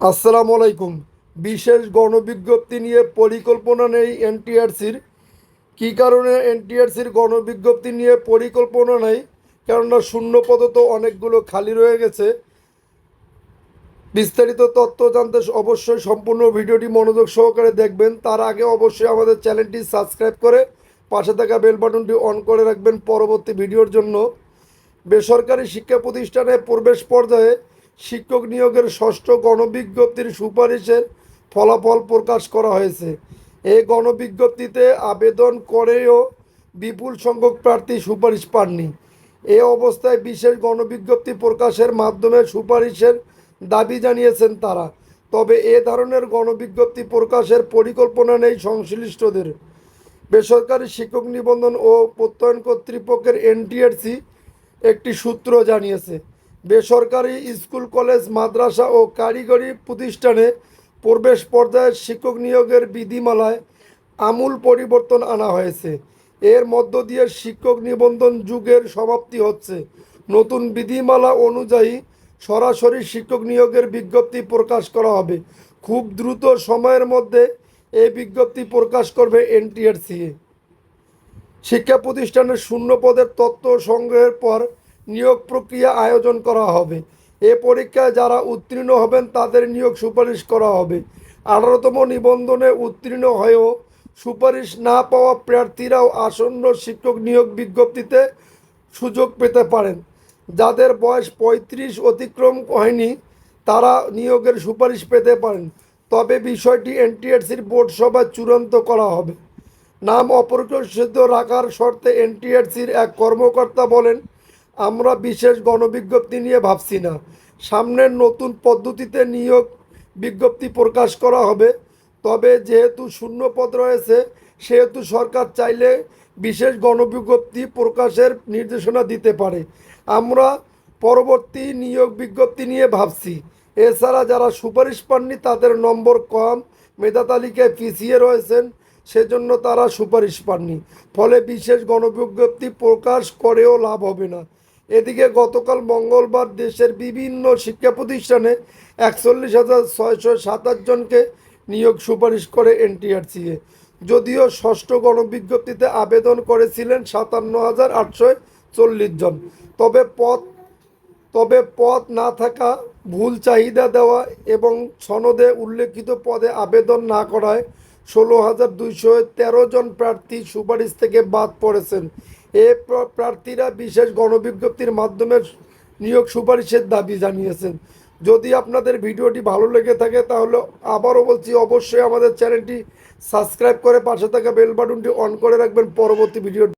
আসসালামু আলাইকুম। বিশেষ গণবিজ্ঞপ্তি নিয়ে পরিকল্পনা নেই এনটিআরসির। কী কারণে এনটিআরসির গণবিজ্ঞপ্তি নিয়ে পরিকল্পনা নেই? কেননা শূন্য পদ তো অনেকগুলো খালি রয়ে গেছে। বিস্তারিত তথ্য জানতে অবশ্যই সম্পূর্ণ ভিডিওটি মনোযোগ সহকারে দেখবেন। তার আগে অবশ্যই আমাদের চ্যানেলটি সাবস্ক্রাইব করে পাশে থাকা বেল বাটনটি অন করে রাখবেন পরবর্তী ভিডিওর জন্য। বেসরকারি শিক্ষা প্রতিষ্ঠানে প্রবেশ পর্যায়ে শিক্ষক নিয়োগের ষষ্ঠ গণবিজ্ঞপ্তির সুপারিশের ফলাফল প্রকাশ করা হয়েছে। এই গণবিজ্ঞপ্তিতে আবেদন করেও বিপুল সংখ্যক প্রার্থী সুপারিশ পাননি। এ অবস্থায় বিশেষ গণবিজ্ঞপ্তি প্রকাশের মাধ্যমে সুপারিশের দাবি জানিয়েছেন তারা। তবে এ ধরনের গণবিজ্ঞপ্তি প্রকাশের পরিকল্পনা নেই সংশ্লিষ্টদের। বেসরকারি শিক্ষক নিবন্ধন ও প্রত্যয়ন কর্তৃপক্ষের এনটিআরসি একটি সূত্র জানিয়েছে। বেসরকারি স্কুল, কলেজ, মাদ্রাসা ও কারিগরি প্রতিষ্ঠানে প্রবেশ পর্যায়ে শিক্ষক নিয়োগের বিধিমালায় আমূল পরিবর্তন আনা হয়েছে। এর মধ্য দিয়ে শিক্ষক নিবন্ধন যুগের সমাপ্তি হচ্ছে। নতুন বিধিমালা অনুযায়ী সরাসরি শিক্ষক নিয়োগের বিজ্ঞপ্তি প্রকাশ করা হবে। খুব দ্রুত সময়ের মধ্যে এই বিজ্ঞপ্তি প্রকাশ করবে এনটিআরসিএ শিক্ষা প্রতিষ্ঠানের শূন্য পদের তথ্য সংগ্রহের পর নিয়োগ প্রক্রিয়া আয়োজন করা হবে। এ পরীক্ষায় যারা উত্তীর্ণ হবেন, তাদের নিয়োগ সুপারিশ করা হবে। আঠারোতম নিবন্ধনে উত্তীর্ণ হয়েও সুপারিশ না পাওয়া প্রার্থীরাও আসন্ন শিক্ষক নিয়োগ বিজ্ঞপ্তিতে সুযোগ পেতে পারেন। যাদের বয়স পঁয়ত্রিশ অতিক্রম হয়নি, তারা নিয়োগের সুপারিশ পেতে পারেন। তবে বিষয়টি এনটিআরসির বোর্ড সভায় চূড়ান্ত করা হবে। নাম অপ্রকাশিত রাখার শর্তে এনটিআরসির এক কর্মকর্তা বলেন আমরা বিশেষ গণবিজ্ঞপ্তি নিয়ে ভাবছি না। সামনের নতুন পদ্ধতিতে নিয়োগ বিজ্ঞপ্তি প্রকাশ করা হবে। তবে যেহেতু শূন্য পদ রয়েছে, সেহেতু সরকার চাইলে বিশেষ গণবিজ্ঞপ্তি প্রকাশের নির্দেশনা দিতে পারে। আমরা পরবর্তী নিয়োগ বিজ্ঞপ্তি নিয়ে ভাবছি। এছাড়া যারা সুপারিশ পাননি, তাদের নম্বর কম, মেধা তালিকায় পিছিয়ে রয়েছেন, সেজন্য তারা সুপারিশ পাননি। ফলে বিশেষ গণবিজ্ঞপ্তি প্রকাশ করেও লাভ হবে না। এদিকে গতকাল মঙ্গলবার দেশের বিভিন্ন শিক্ষা প্রতিষ্ঠানে একচল্লিশ হাজার ছয়শো সাতাশ জনকে নিয়োগ সুপারিশ করে এনটিআরসিএ যদিও ষষ্ঠ গণবিজ্ঞপ্তিতে আবেদন করেছিলেন সাতান্ন হাজার আটশো চল্লিশ জন। তবে পদ তবে পদ না থাকা, ভুল চাহিদা দেওয়া এবং সনদে উল্লেখিত পদে আবেদন না করায় ষোলো হাজার দুইশো তেরো জন প্রার্থী সুপারিশ থেকে বাদ পড়েছেন। এ প্রার্থীরা বিশেষ গণবিজ্ঞপ্তির মাধ্যমে নিয়োগ সুপারিশের দাবি জানিয়েছেন। যদি আপনাদের ভিডিওটি ভালো লেগে থাকে তাহলে আবারও বলছি, অবশ্যই আমাদের চ্যানেলটি সাবস্ক্রাইব করে পাশে থাকা বেল বাটনটি অন করে রাখবেন। পরবর্তী ভিডিও